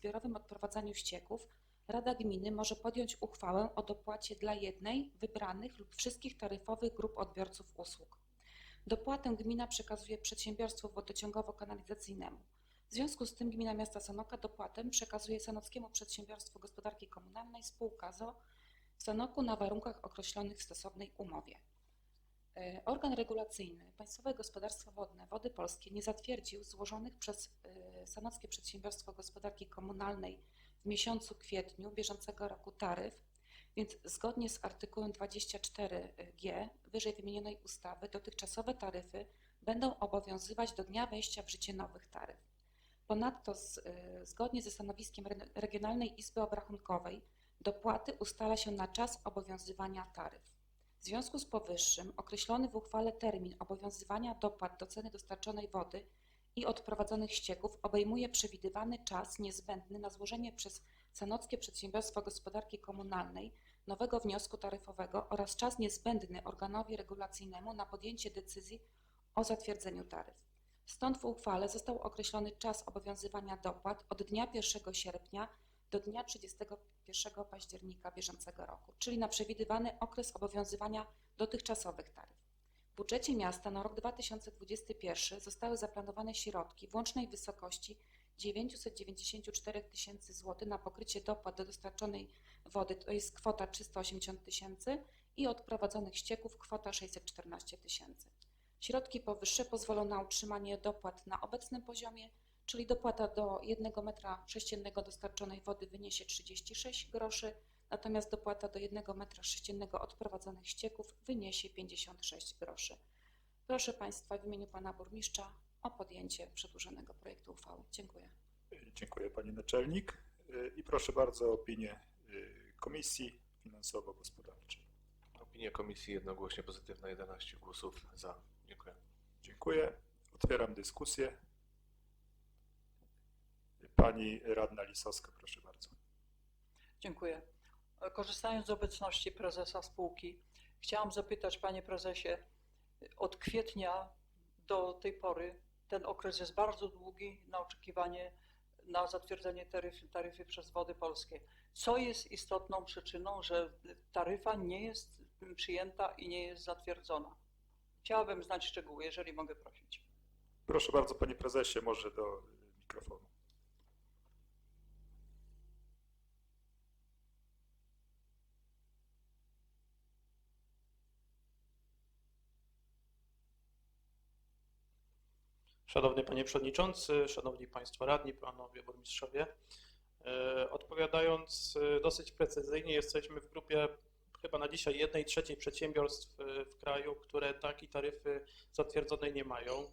zbiorowym odprowadzaniu ścieków Rada Gminy może podjąć uchwałę o dopłacie dla jednej, wybranych lub wszystkich taryfowych grup odbiorców usług. Dopłatę gmina przekazuje przedsiębiorstwu wodociągowo-kanalizacyjnemu. W związku z tym Gmina Miasta Sanoka dopłatę przekazuje Sanockiemu Przedsiębiorstwu Gospodarki Komunalnej spółka ZO w Sanoku na warunkach określonych w stosownej umowie. E, Organ regulacyjny Państwowe Gospodarstwo Wodne Wody Polskie nie zatwierdził złożonych przez e, Sanockie Przedsiębiorstwo Gospodarki Komunalnej w miesiącu kwietniu bieżącego roku taryf, więc zgodnie z artykułem 24g wyżej wymienionej ustawy dotychczasowe taryfy będą obowiązywać do dnia wejścia w życie nowych taryf. Ponadto z, y, zgodnie ze stanowiskiem Re- Regionalnej Izby Obrachunkowej dopłaty ustala się na czas obowiązywania taryf. W związku z powyższym określony w uchwale termin obowiązywania dopłat do ceny dostarczonej wody i odprowadzonych ścieków obejmuje przewidywany czas niezbędny na złożenie przez Sanockie Przedsiębiorstwo Gospodarki Komunalnej nowego wniosku taryfowego oraz czas niezbędny organowi regulacyjnemu na podjęcie decyzji o zatwierdzeniu taryf. Stąd w uchwale został określony czas obowiązywania dopłat od dnia 1 sierpnia do dnia 31 października bieżącego roku, czyli na przewidywany okres obowiązywania dotychczasowych taryf. W budżecie miasta na rok 2021 zostały zaplanowane środki w łącznej wysokości 994 tysięcy złotych na pokrycie dopłat do dostarczonej wody, to jest kwota 380 tysięcy i odprowadzonych ścieków kwota 614 tysięcy. Środki powyższe pozwolą na utrzymanie dopłat na obecnym poziomie, czyli dopłata do 1 metra sześciennego dostarczonej wody wyniesie 36 groszy, natomiast dopłata do 1 metra sześciennego odprowadzonych ścieków wyniesie 56 groszy. Proszę Państwa w imieniu Pana Burmistrza o podjęcie przedłużonego projektu uchwały. Dziękuję. Dziękuję Pani Naczelnik. I proszę bardzo o opinię y, Komisji Finansowo-Gospodarczej. Opinia komisji jednogłośnie pozytywna, 11 głosów za. Dziękuję. Dziękuję. Otwieram dyskusję. Pani Radna Lisowska, proszę bardzo. Dziękuję. Korzystając z obecności prezesa spółki, chciałam zapytać, panie prezesie, od kwietnia do tej pory ten okres jest bardzo długi na oczekiwanie na zatwierdzenie taryfy, taryfy przez Wody Polskie. Co jest istotną przyczyną, że taryfa nie jest przyjęta i nie jest zatwierdzona? Chciałabym znać szczegóły, jeżeli mogę prosić. Proszę bardzo, Panie Prezesie, może do mikrofonu. Szanowny Panie Przewodniczący, Szanowni Państwo Radni, Panowie Burmistrzowie. E, Odpowiadając e, dosyć precyzyjnie, jesteśmy w grupie chyba na dzisiaj jednej trzeciej przedsiębiorstw e, w kraju, które takiej taryfy zatwierdzonej nie mają.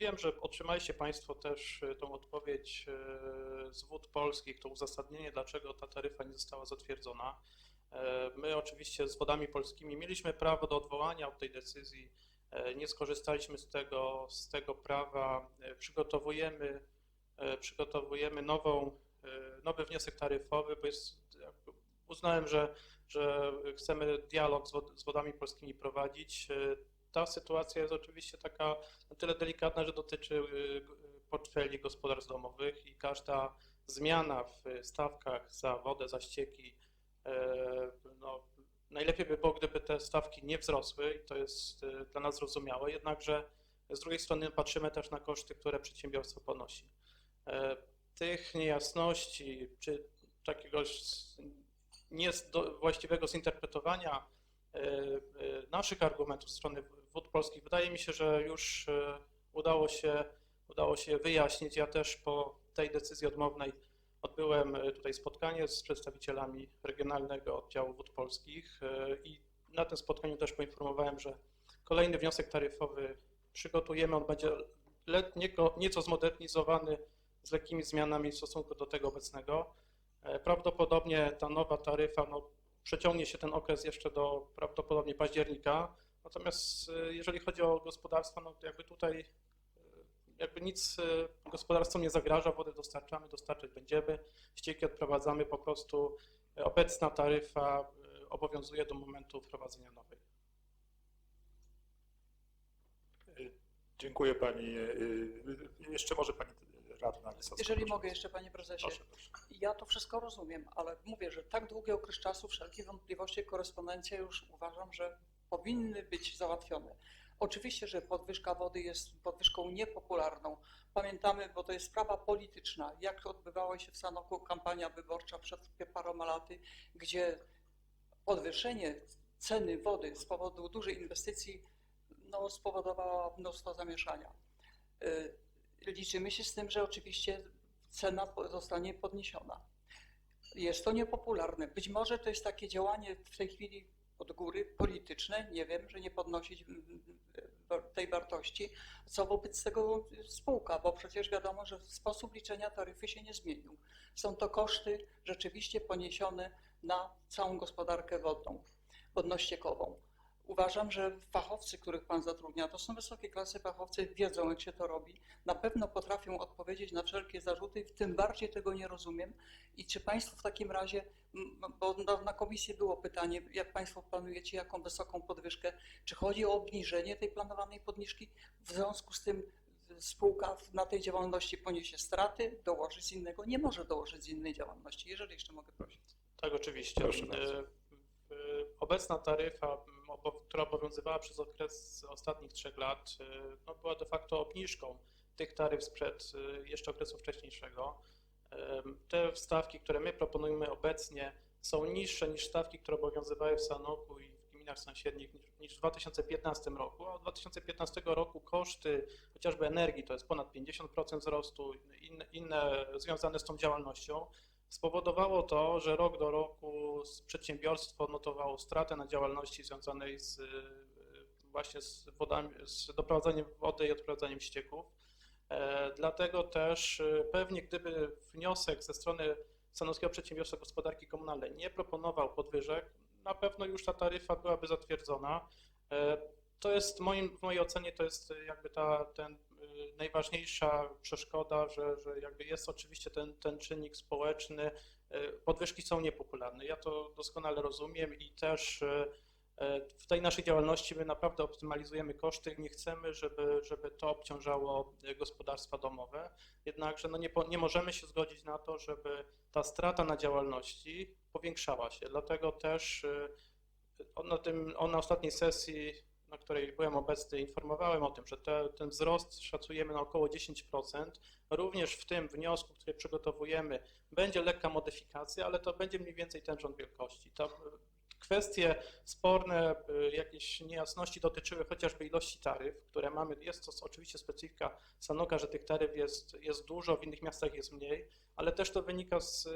Wiem, że otrzymaliście Państwo też tą odpowiedź z Wód Polskich, to uzasadnienie, dlaczego ta taryfa nie została zatwierdzona. My oczywiście z Wodami Polskimi mieliśmy prawo do odwołania od tej decyzji. E, Nie skorzystaliśmy z tego, z tego prawa. E, Przygotowujemy, e, przygotowujemy nową, nowy wniosek taryfowy, bo jest, uznałem, że, że chcemy dialog z, wod, z wodami polskimi prowadzić. Ta sytuacja jest oczywiście taka na tyle delikatna, że dotyczy portfeli gospodarstw domowych i każda zmiana w stawkach za wodę, za ścieki, no, Najlepiej by było, gdyby te stawki nie wzrosły i to jest e, dla nas zrozumiałe, jednakże z drugiej strony patrzymy też na koszty, które przedsiębiorstwo ponosi. E, Tych niejasności czy niezdo- właściwego zinterpretowania e, e, naszych argumentów ze strony wód polskich wydaje mi się, że już udało się, udało się wyjaśnić. Ja też po tej decyzji odmownej Odbyłem e, tutaj spotkanie z przedstawicielami Regionalnego Oddziału Wód Polskich e, i na tym spotkaniu też poinformowałem, że kolejny wniosek taryfowy przygotujemy. On będzie nieco zmodernizowany z lekkimi zmianami w stosunku do tego obecnego. E, Prawdopodobnie ta nowa taryfa no, przeciągnie się ten okres jeszcze do prawdopodobnie października. Natomiast jeżeli chodzi o gospodarstwa, no jakby tutaj jakby nic e, gospodarstwom nie zagraża, wodę dostarczamy, dostarczać będziemy, ścieki odprowadzamy, po prostu e, obecna taryfa e, obowiązuje do momentu wprowadzenia nowej. Dziękuję Pani. Jeszcze może Pani radna Wysocka. Jeżeli proszę mogę jeszcze, panie prezesie. Proszę, proszę. Ja to wszystko rozumiem, ale mówię, że tak długi okres czasu wszelkie wątpliwości, korespondencja już uważam, że powinny być załatwione. Oczywiście, że podwyżka wody jest podwyżką niepopularną. Pamiętamy, bo to jest sprawa polityczna, jak odbywała się w Sanoku kampania wyborcza przed paroma laty, gdzie podwyższenie ceny wody z powodu dużej inwestycji no, spowodowała mnóstwo zamieszania. Y, Liczymy się z tym, że oczywiście cena zostanie podniesiona. Jest to niepopularne. Być może to jest takie działanie w tej chwili od góry polityczne, nie wiem, że nie podnosić mm, mm, tej wartości, co wobec tego spółka, bo przecież wiadomo, że sposób liczenia taryfy się nie zmienił. Są to koszty rzeczywiście poniesione na całą gospodarkę wodną, wodno-ściekową. Uważam, że fachowcy, których Pan zatrudnia, to są wysokie klasy fachowcy, wiedzą jak się to robi, na pewno potrafią odpowiedzieć na wszelkie zarzuty, tym bardziej tego nie rozumiem. I czy Państwo w takim razie, bo na, na komisji było pytanie, jak Państwo planujecie, jaką wysoką podwyżkę, czy chodzi o obniżenie tej planowanej podniżki, w związku z tym spółka na tej działalności poniesie straty, dołoży z innego, nie może dołożyć z innej działalności, jeżeli jeszcze mogę prosić. Tak, oczywiście. Proszę bardzo. E, e, Obecna taryfa, która obowiązywała przez okres ostatnich trzech lat, e, no, była de facto obniżką tych taryf sprzed e, jeszcze okresu wcześniejszego. Te stawki, które my proponujemy obecnie, są niższe niż stawki, które obowiązywały w Sanoku i w gminach sąsiednich niż- niż w 2015 roku. A od 2015 roku koszty chociażby energii to jest ponad 50% wzrostu, inne, inne związane z tą działalnością spowodowało to, że rok do roku przedsiębiorstwo notowało stratę na działalności związanej z y, właśnie z, wodami, z doprowadzaniem wody i odprowadzaniem ścieków. E, Dlatego też y, pewnie gdyby wniosek ze strony Sanockiego Przedsiębiorstwa Gospodarki Komunalnej nie proponował podwyżek, na pewno już ta taryfa byłaby zatwierdzona. E, To jest moim, w mojej ocenie to jest jakby ta ten, najważniejsza przeszkoda, że, że jakby jest oczywiście ten, ten czynnik społeczny. Y, Podwyżki są niepopularne. Ja to doskonale rozumiem i też y, y, w tej naszej działalności my naprawdę optymalizujemy koszty. Nie chcemy, żeby, żeby to obciążało gospodarstwa domowe. Jednakże no nie, nie możemy się zgodzić na to, żeby ta strata na działalności powiększała się. Dlatego też na, tym, na ostatniej sesji, na której byłem obecny, informowałem o tym, że te, ten wzrost szacujemy na około 10%. Również w tym wniosku, który przygotowujemy, będzie lekka modyfikacja, ale to będzie mniej więcej ten rząd wielkości. To, y, kwestie sporne, y, jakieś niejasności dotyczyły chociażby ilości taryf, które mamy. Jest to oczywiście specyfika Sanoka, że tych taryf jest, jest dużo, w innych miastach jest mniej, ale też to wynika z,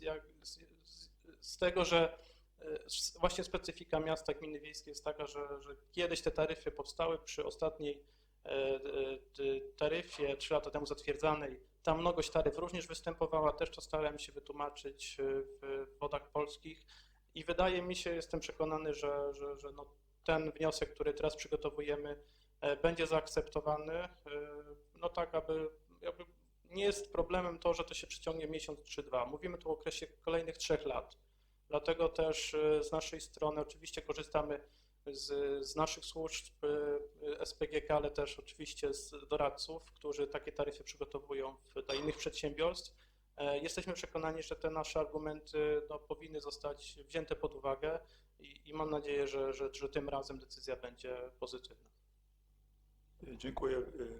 jak, z, z, z tego, że właśnie specyfika miasta, gminy wiejskie jest taka, że, że kiedyś te taryfy powstały przy ostatniej e, e, taryfie, trzy lata temu zatwierdzanej. Ta mnogość taryf również występowała, też to starałem się wytłumaczyć e, w wodach polskich i wydaje mi się, jestem przekonany, że, że, że no ten wniosek, który teraz przygotowujemy, będzie zaakceptowany, no tak, aby, nie jest problemem to, że to się przyciągnie miesiąc czy dwa. Mówimy tu o okresie kolejnych trzech lat. Dlatego też e, z naszej strony oczywiście korzystamy z, z naszych służb e, SPGK, ale też oczywiście z doradców, którzy takie taryfy przygotowują dla innych przedsiębiorstw. E, Jesteśmy przekonani, że te nasze argumenty no, powinny zostać wzięte pod uwagę i, i mam nadzieję, że, że, że tym razem decyzja będzie pozytywna. Dziękuję y,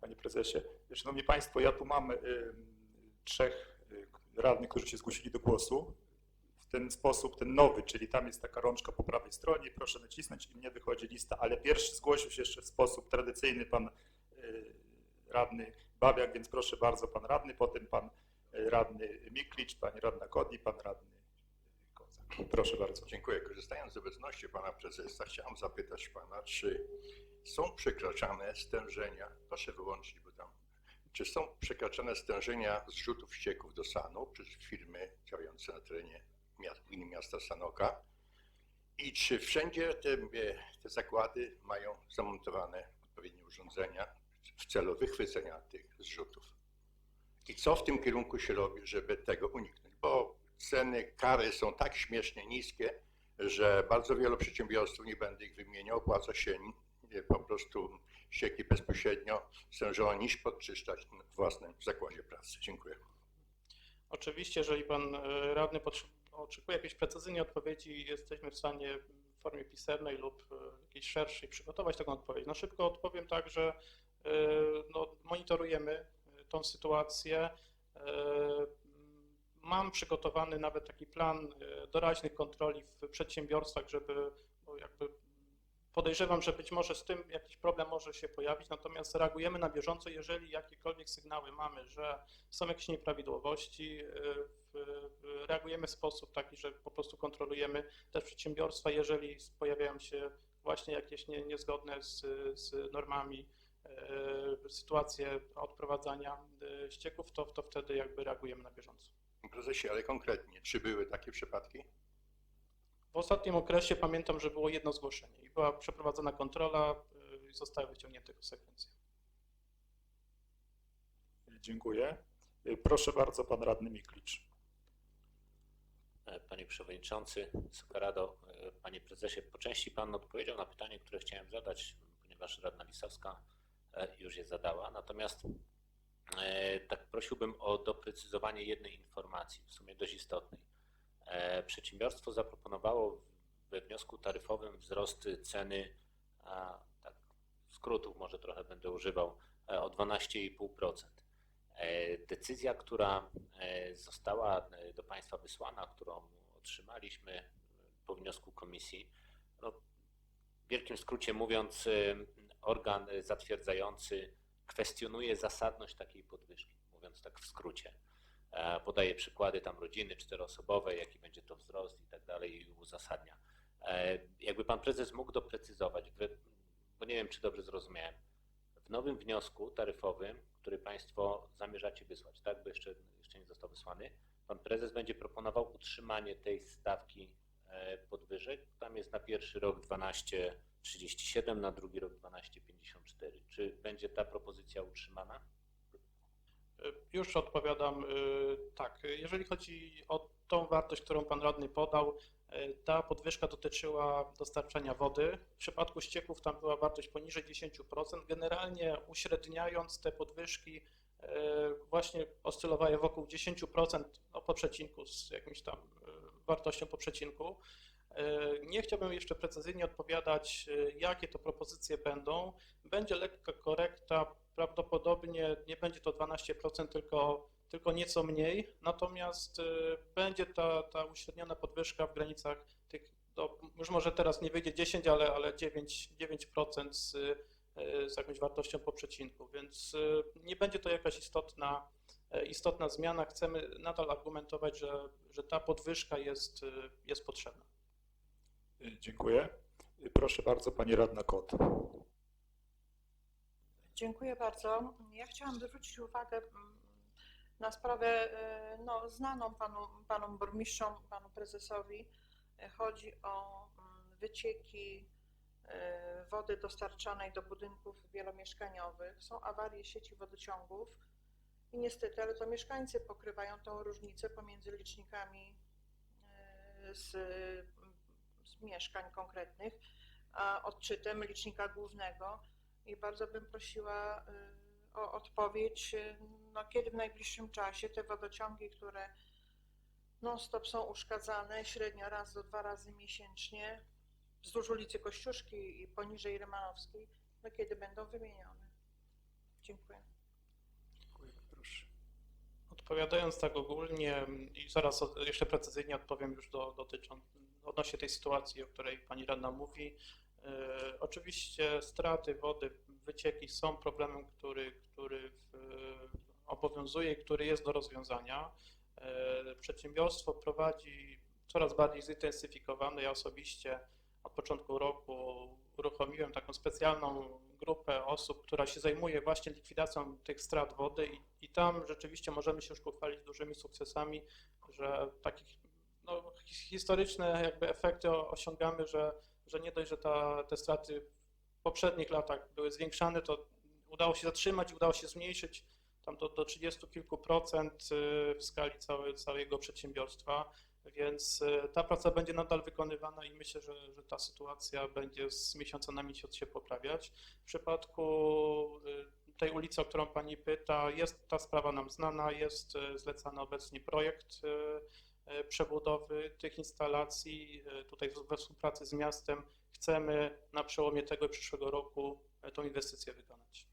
Panie Prezesie. Szanowni Państwo, ja tu mam y, trzech y, radnych, którzy się zgłosili do głosu. Ten sposób, ten nowy, czyli tam jest taka rączka po prawej stronie, proszę nacisnąć i mnie wychodzi lista, ale pierwszy zgłosił się jeszcze w sposób tradycyjny pan y, radny Babiak, więc proszę bardzo pan radny, potem pan y, radny Miklicz, pani radna Kodni, pan radny Kozak. Proszę bardzo. Dziękuję. Korzystając z obecności pana prezesa, chciałem zapytać pana, czy są przekraczane stężenia, proszę wyłączyć, bo tam, czy są przekraczane stężenia zrzutów ścieków do Sanu przez firmy działające na terenie gminy miasta Sanoka i czy wszędzie te, e, te zakłady mają zamontowane odpowiednie urządzenia w celu wychwycenia tych zrzutów? I co w tym kierunku się robi, żeby tego uniknąć? Bo ceny, kary są tak śmiesznie niskie, że bardzo wielu przedsiębiorstw, nie będę ich wymieniał, opłaca się po prostu ścieki bezpośrednio stężenia niż podczyszczać w własnym zakładzie pracy. Dziękuję. Oczywiście, jeżeli pan e, radny potrze- oczekuje jakiejś precyzyjnej odpowiedzi, jesteśmy w stanie w formie pisemnej lub e, jakiejś szerszej przygotować taką odpowiedź. Na szybko odpowiem tak, że e, no, monitorujemy e, tą sytuację. Mam przygotowany nawet taki plan doraźnych kontroli w przedsiębiorstwach, żeby bo jakby podejrzewam, że być może z tym jakiś problem może się pojawić, natomiast reagujemy na bieżąco, jeżeli jakiekolwiek sygnały mamy, że są jakieś nieprawidłowości, reagujemy w sposób taki, że po prostu kontrolujemy też przedsiębiorstwa, jeżeli pojawiają się właśnie jakieś nie, niezgodne z, z normami y, sytuacje odprowadzania y, ścieków, to, to wtedy jakby reagujemy na bieżąco. Prezesie, ale konkretnie, czy były takie przypadki? W ostatnim okresie pamiętam, że było jedno zgłoszenie i była przeprowadzona kontrola y, i zostały wyciągnięte konsekwencje. Dziękuję. Y, Proszę bardzo, pan radny Miklicz. E, Panie Przewodniczący, Wysoka Rado, e, Panie Prezesie, po części Pan odpowiedział na pytanie, które chciałem zadać, ponieważ Radna Lisowska e, już je zadała. Natomiast tak prosiłbym o doprecyzowanie jednej informacji, w sumie dość istotnej. Przedsiębiorstwo zaproponowało we wniosku taryfowym wzrost ceny, tak skrótów może trochę będę używał, o 12,5%. E, Decyzja, która e, została e, do Państwa wysłana, którą otrzymaliśmy po wniosku komisji, no, w wielkim skrócie mówiąc, organ zatwierdzający kwestionuje zasadność takiej podwyżki, mówiąc tak w skrócie. Podaje przykłady tam rodziny czteroosobowej, jaki będzie to wzrost i tak dalej i uzasadnia. Jakby Pan Prezes mógł doprecyzować, bo nie wiem, czy dobrze zrozumiałem, w nowym wniosku taryfowym, który Państwo zamierzacie wysłać, tak, bo jeszcze, jeszcze nie został wysłany, Pan Prezes będzie proponował utrzymanie tej stawki e, podwyżek. Tam jest na pierwszy rok 12,37, na drugi rok 12,54. Czy będzie ta propozycja utrzymana? Y, Już odpowiadam y, tak. Jeżeli chodzi o tą wartość, którą pan radny podał, y, ta podwyżka dotyczyła dostarczania wody. W przypadku ścieków tam była wartość poniżej 10%. Generalnie uśredniając te podwyżki y, właśnie oscylowały wokół 10% no, po przecinku z jakimś tam y, wartością po przecinku. Nie chciałbym jeszcze precyzyjnie odpowiadać, jakie to propozycje będą. Będzie lekka korekta, prawdopodobnie nie będzie to 12%, tylko, tylko nieco mniej, natomiast y, będzie ta, ta uśredniona podwyżka w granicach tych, do, już może teraz nie wyjdzie 10, ale, ale 9, 9% z, y, z jakąś wartością po przecinku, więc y, nie będzie to jakaś istotna, istotna zmiana. Chcemy nadal argumentować, że, że ta podwyżka jest, jest potrzebna. Dziękuję. Proszę bardzo, pani radna Kot. Dziękuję bardzo. Ja chciałam zwrócić uwagę mm, na sprawę e, no, znaną panu, panom burmistrzom, panu prezesowi. E, Chodzi o mm, wycieki e, wody dostarczanej do budynków wielomieszkaniowych. Są awarie sieci wodociągów i niestety, ale to mieszkańcy pokrywają tą różnicę pomiędzy licznikami z, z mieszkań konkretnych, a odczytem licznika głównego. I bardzo bym prosiła y, o odpowiedź, y, no, kiedy w najbliższym czasie te wodociągi, które non-stop są uszkadzane, średnio raz do dwa razy miesięcznie, wzdłuż ulicy Kościuszki i poniżej Rymanowskiej, no kiedy będą wymienione. Dziękuję. Dziękuję, proszę. Odpowiadając tak ogólnie mm, i zaraz jeszcze precyzyjnie odpowiem już do, dotyczą, odnośnie tej sytuacji, o której pani radna mówi. E, Oczywiście straty wody, wycieki są problemem, który, który w, obowiązuje który jest do rozwiązania. E, Przedsiębiorstwo prowadzi coraz bardziej zintensyfikowane. Ja osobiście od początku roku uruchomiłem taką specjalną grupę osób, która się zajmuje właśnie likwidacją tych strat wody i, i tam rzeczywiście możemy się już pochwalić dużymi sukcesami, że takich no, his- historyczne jakby efekty osiągamy, że, że nie dość, że ta, te straty poprzednich latach były zwiększane, to udało się zatrzymać, udało się zmniejszyć tam do, do 30 kilku procent y, w skali całe, całego przedsiębiorstwa. Więc e, ta praca będzie nadal wykonywana i myślę, że, że ta sytuacja będzie z miesiąca na miesiąc się poprawiać. W przypadku e, tej ulicy, o którą Pani pyta, jest ta sprawa nam znana, jest zlecany obecnie projekt przebudowy tych instalacji. E, Tutaj we współpracy z miastem chcemy na przełomie tego i przyszłego roku e, tą inwestycję wykonać.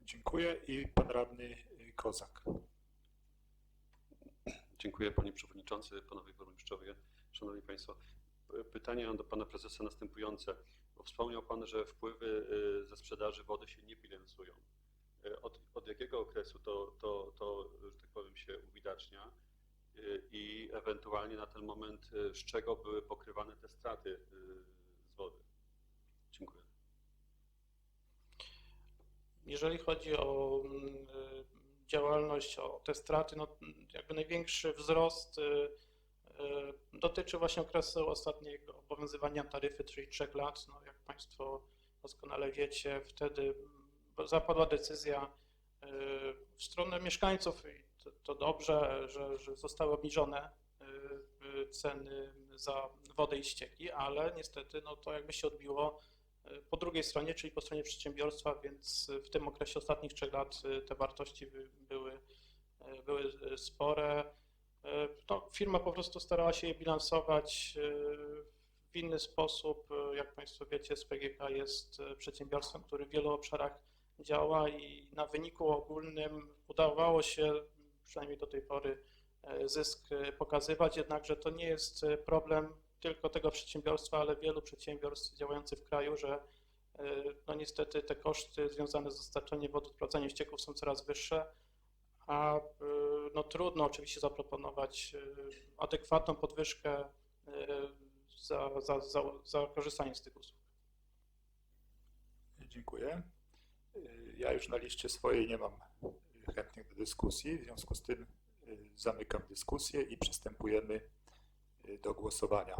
Dziękuję i pan radny Kozak. Dziękuję Panie Przewodniczący, Panowie Burmistrzowie, Szanowni Państwo. Pytanie mam do Pana Prezesa następujące. Bo wspomniał Pan, że wpływy ze sprzedaży wody się nie bilansują. Od, od jakiego okresu to, to, to, że tak powiem, się uwidacznia Y, i ewentualnie na ten moment y, z czego były pokrywane te straty y, z wody? Dziękuję. Jeżeli chodzi o y, działalność, o te straty, no jakby największy wzrost dotyczy właśnie okresu ostatniego obowiązywania taryfy, czyli trzech lat. No, jak Państwo doskonale wiecie, wtedy zapadła decyzja w stronę mieszkańców to, to dobrze, że, że zostały obniżone y, ceny za wodę i ścieki, ale niestety no, to jakby się odbiło y, po drugiej stronie, czyli po stronie przedsiębiorstwa, więc w tym okresie ostatnich trzech lat y, te wartości by- były, były spore. No, firma po prostu starała się je bilansować w inny sposób. Jak Państwo wiecie, SPGK jest przedsiębiorstwem, który w wielu obszarach działa i na wyniku ogólnym udawało się, przynajmniej do tej pory, y, zysk y, pokazywać, jednakże to nie jest y, problem tylko tego przedsiębiorstwa, ale wielu przedsiębiorstw działających w kraju, że no niestety te koszty związane z dostarczaniem wody, odprowadzeniem ścieków są coraz wyższe, a no trudno oczywiście zaproponować adekwatną podwyżkę za, za, za, za korzystanie z tych usług. Dziękuję. Ja już na liście swojej nie mam chętnych do dyskusji, w związku z tym y, zamykam dyskusję i przystępujemy y, do głosowania.